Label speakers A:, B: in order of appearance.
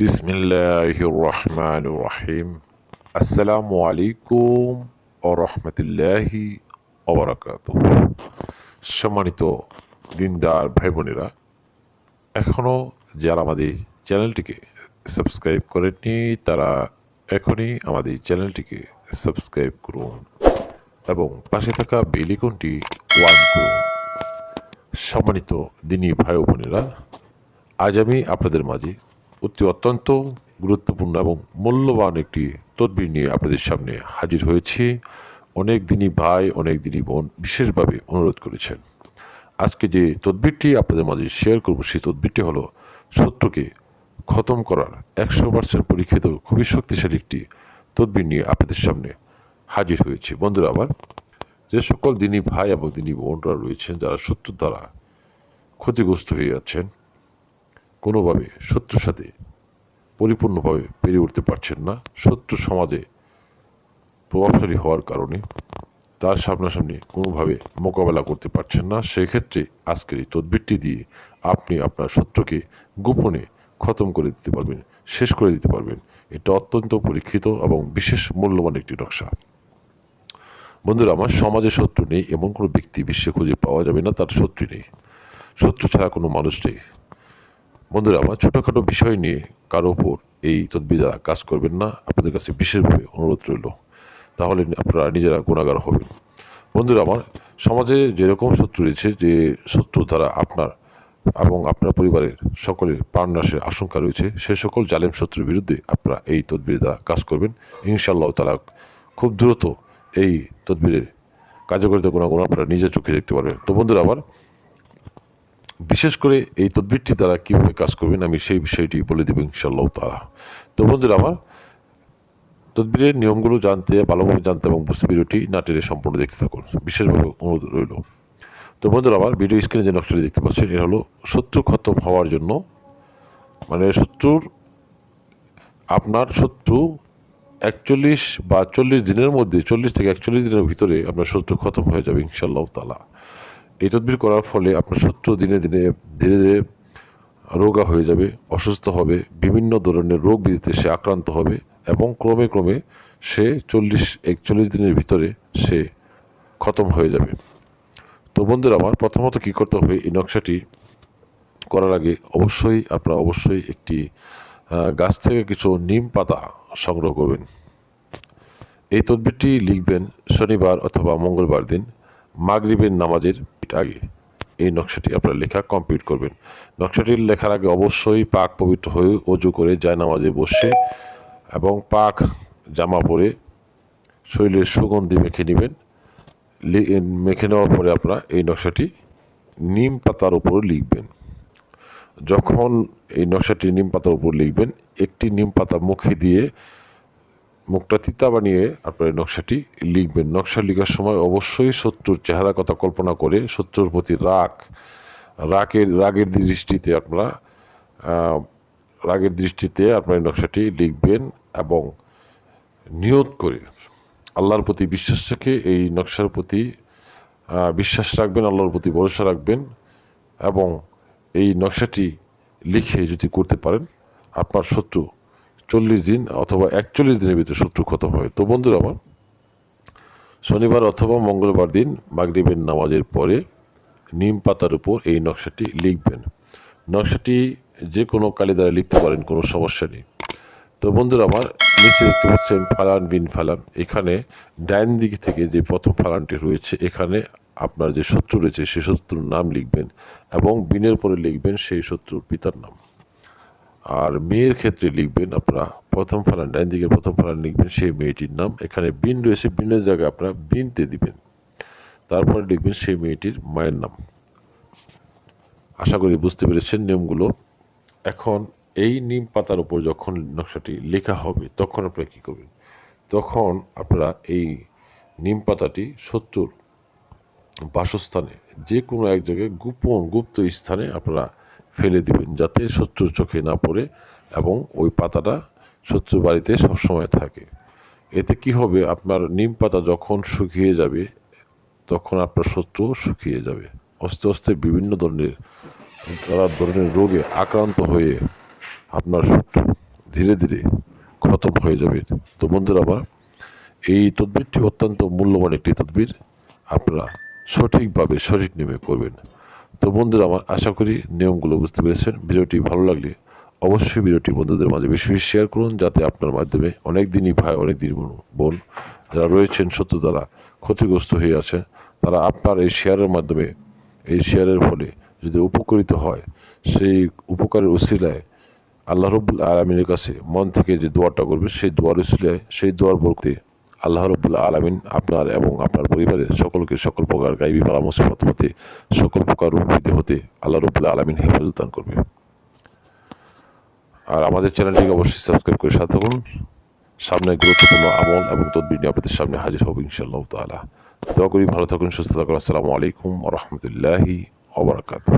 A: বিসমিল্লাহির রহমানির রহিম আসসালামু আলাইকুম ও রহমতুল্লাহি অবরাকাত সম্মানিত দিনদার ভাই বোনেরা এখনও যারা আমাদের চ্যানেলটিকে সাবস্ক্রাইব করেননি, তারা এখনই আমাদের চ্যানেলটিকে সাবস্ক্রাইব করুন এবং পাশে থাকা বেলিকনটি ওয়ান করুন। সম্মানিত দিনী ভাই বোনেরা আজ আমি আপনাদের মাঝে অতি অত্যন্ত গুরুত্বপূর্ণ এবং মূল্যবান একটি তদবির নিয়ে আপনাদের সামনে হাজির হয়েছি। অনেক দিনই ভাই, অনেক দিনই বোন বিশেষভাবে অনুরোধ করেছেন। আজকে যে তদবিরটি আপনাদের মাঝে শেয়ার করব, সেই তদবিরটি হলো শত্রুকে খতম করার একশো পার্সেন্ট পরীক্ষিত খুবই শক্তিশালী একটি তদবির নিয়ে আপনাদের সামনে হাজির হয়েছে। বন্ধুরা, আবার যে সকল দিনী ভাই এবং দিনী বোনরা রয়েছেন, যারা শত্রুর দ্বারা ক্ষতিগ্রস্ত হয়ে যাচ্ছেন কোনোভাবে শত্রুর সাথে পরিপূর্ণভাবে পেরে উঠতে পারছেন না। শত্রু সমাজে প্রভাবশালী হওয়ার কারণে তার সামনাসামনি কোনোভাবে মোকাবেলা করতে পারছেন না। সেক্ষেত্রে আজকের এই তদবিরটি দিয়ে আপনি আপনার শত্রুকে গোপনে খতম করে দিতে পারবেন, শেষ করে দিতে পারবেন। এটা অত্যন্ত পরীক্ষিত এবং বিশেষ মূল্যবান একটি নকশা। বন্ধুরা, আমার সমাজে শত্রু নেই, এমন কোনো ব্যক্তি বিশ্বে খুঁজে পাওয়া যাবে না, তার শত্রু নেই। শত্রু ছাড়া কোনো মানুষ নেই। বন্ধুরা, আমার ছোটোখাটো বিষয় নিয়ে কারও ওপর এই তদবির দ্বারা কাজ করবেন না। আপনাদের কাছে বিশেষভাবে অনুরোধ রইল। তাহলে আপনারা নিজেরা গুণাগার হবেন। বন্ধুরা, আমার সমাজে যেরকম শত্রু রয়েছে, যে শত্রু দ্বারা আপনার এবং আপনার পরিবারের সকলের প্রাণনাশের আশঙ্কা রয়েছে, সে সকল জালেম শত্রুর বিরুদ্ধে আপনারা এই তদবির দ্বারা কাজ করবেন। ইনশাল্লাহ তারা খুব দ্রুত এই তদবিরের কার্যকরিতা গুণাগুণ আপনারা নিজের চোখে দেখতে পারবেন। তো বন্ধুরা আবার বিশেষ করে এই তদবিরটি তারা কীভাবে কাজ করবেন, আমি সেই বিষয়টি বলে দেবো ইনশাল্লাহ তারা তো বন্ধুরা আমার, তদবিরের নিয়মগুলো জানতে, ভালোভাবে জানতে এবং বুঝতে ভিডিওটি না টেনে সম্পূর্ণ দেখতে থাকুন। বিশেষভাবে অনুরোধ রইল। তো বন্ধুরা আমার, ভিডিও স্ক্রিনে যে নকশাটি দেখতে পাচ্ছেন, এটা হলো শত্রু খতম হওয়ার জন্য মানে শত্রুর, আপনার শত্রু একচল্লিশ বা চল্লিশ দিনের মধ্যে, চল্লিশ থেকে একচল্লিশ দিনের ভিতরে আপনার শত্রু খতম হয়ে যাবে ইনশাল্লাহ তালা এই তদবির করার ফলে আপনার শত্রু দিনে দিনে, ধীরে ধীরে রোগা হয়ে যাবে, অসুস্থ হবে, বিভিন্ন ধরনের রোগ বিধিতে সে আক্রান্ত হবে এবং ক্রমে ক্রমে সে চল্লিশ, একচল্লিশ দিনের ভিতরে সে খতম হয়ে যাবে। তো বন্ধুরা, আমার প্রথমত কী করতে হবে, এই নকশাটি করার আগে অবশ্যই আপনারা অবশ্যই একটি গাছ থেকে কিছু নিম পাতা সংগ্রহ করবেন। এই তদবিরটি লিখবেন শনিবার অথবা মঙ্গলবার দিন, মাগরিবের নামাজের আগে। এই নকশাটি আপনার লেখা কমপ্লিট করবেন। নকশাটি লেখার আগে অবশ্যই পাক পবিত্র হয়ে অজু করে যায় নামাজে বসে এবং পাক জামা পরে শরীরের সুগন্ধি মেখে নেবেন। মেখে নেওয়ার পরে আপনারা এই নকশাটি নিম পাতার উপর লিখবেন। যখন এই নকশাটি নিম পাতার উপর লিখবেন, একটি নিম পাতা মুখে দিয়ে মুখটা তিতা বানিয়ে আপনার নকশাটি লিখবেন। নকশা লিখার সময় অবশ্যই শত্রুর চেহারা কথা কল্পনা করে শত্রুর প্রতি রাগ, রাগের রাগের দৃষ্টিতে আপনারা রাগের দৃষ্টিতে আপনার নকশাটি লিখবেন এবং নিয়ত করে আল্লাহর প্রতি বিশ্বাস রেখে এই নকশার প্রতি বিশ্বাস রাখবেন, আল্লাহর প্রতি ভরসা রাখবেন এবং এই নকশাটি লিখে যদি করতে পারেন, আপনার শত্রু চল্লিশ দিন অথবা একচল্লিশ দিনের ভিতরে শত্রু খতম হয় তো বন্ধুরা আমার, শনিবার অথবা মঙ্গলবার দিন মাগরিবের নামাজের পরে নিম পাতার উপর এই নকশাটি লিখবেন। নকশাটি যে কোনো কালি দ্বারা লিখতে পারেন, কোনো সমস্যা নেই। তো বন্ধুরা আমার, নিচে দেখতে পাচ্ছেন ফালান বিন ফালান এখানে ডাইন দিক থেকে যে প্রথম ফালানটি রয়েছে, এখানে আপনার যে শত্রু রয়েছে সেই শত্রুর নাম লিখবেন এবং বিনের পরে লিখবেন সেই শত্রুর পিতার নাম। আর মেয়ের ক্ষেত্রে লিখবেন আপনারা প্রথম ফালান ডাইন দিকে প্রথম ফালান লিখবেন সেই মেয়েটির নাম। এখানে বিন রয়েছে, বিনের জায়গায় আপনারা বিনতে দিবেন। তারপরে লিখবেন সেই মেয়েটির মায়ের নাম। আশা করি বুঝতে পেরেছেন নিয়মগুলো। এখন এই নিম পাতার উপর যখন নকশাটি লেখা হবে, তখন আপনারা কী করবেন? তখন আপনারা এই নিম পাতাটি শত্রুর বাসস্থানে, যে কোনো এক জায়গায় গোপন গুপ্ত স্থানে আপনারা ফেলে দিবেন যাতে শত্রুর চোখে না পড়ে এবং ওই পাতাটা শত্রুর বাড়িতে সবসময় থাকে। এতে কি হবে? আপনার নিম পাতা যখন শুকিয়ে যাবে, তখন আপনার শত্রু শুকিয়ে যাবে। আস্তে আস্তে বিভিন্ন ধরনের, নানা ধরনের রোগে আক্রান্ত হয়ে আপনার শত্রু ধীরে ধীরে খতম হয়ে যাবে। তো বন্ধুরা আমার এই তদবিরটি অত্যন্ত মূল্যবান একটি তদবির। আপনারা সঠিকভাবে সঠিক নিয়মে করবেন। তো বন্ধুরা, আমার আশা করি নিয়মগুলো বুঝতে পেরেছেন। ভিডিওটি ভালো লাগলে অবশ্যই ভিডিওটি বন্ধুদের মাঝে বেশি বেশি শেয়ার করুন, যাতে আপনার মাধ্যমে অনেক দিনই ভাই, অনেক দিন বোন যারা রয়েছেন সত্য তারা ক্ষতিগ্রস্ত হয়ে আছে তারা আপনার এই শেয়ারের মাধ্যমে, এই শেয়ারের ফলে যদি উপকৃত হয়, সেই উপকারের উসিলায় আল্লাহ রব্বুল আলমিনের কাছে মন থেকে যে দোয়াটা করবে, সেই দোয়ার উসিলায়, সেই দোয়ার বলতে আল্লাহ রব্বুল্লাহ আলমিন আপনার এবং আপনার পরিবারের সকলকে সকল প্রকার গাইবী বালা মুসিবত হতে সকল প্রকার রূপ হতে আল্লাহ রব্বুল্লাহ আলমিন হেফাজত দান করবে। আর আমাদের চ্যানেলটিকে অবশ্যই সাবস্ক্রাইব করে সাথে থাকুন। সামনে গুরুত্বপূর্ণ আমল এবং তদবির আপনাদের সামনে হাজির হব ইনশাআল্লাহ তালা দোয়া করি ভালো থাকুন, সুস্থ থাকুন। আসসালামু আলাইকুম রহমতুল্লাহি ওবরাকাতুহ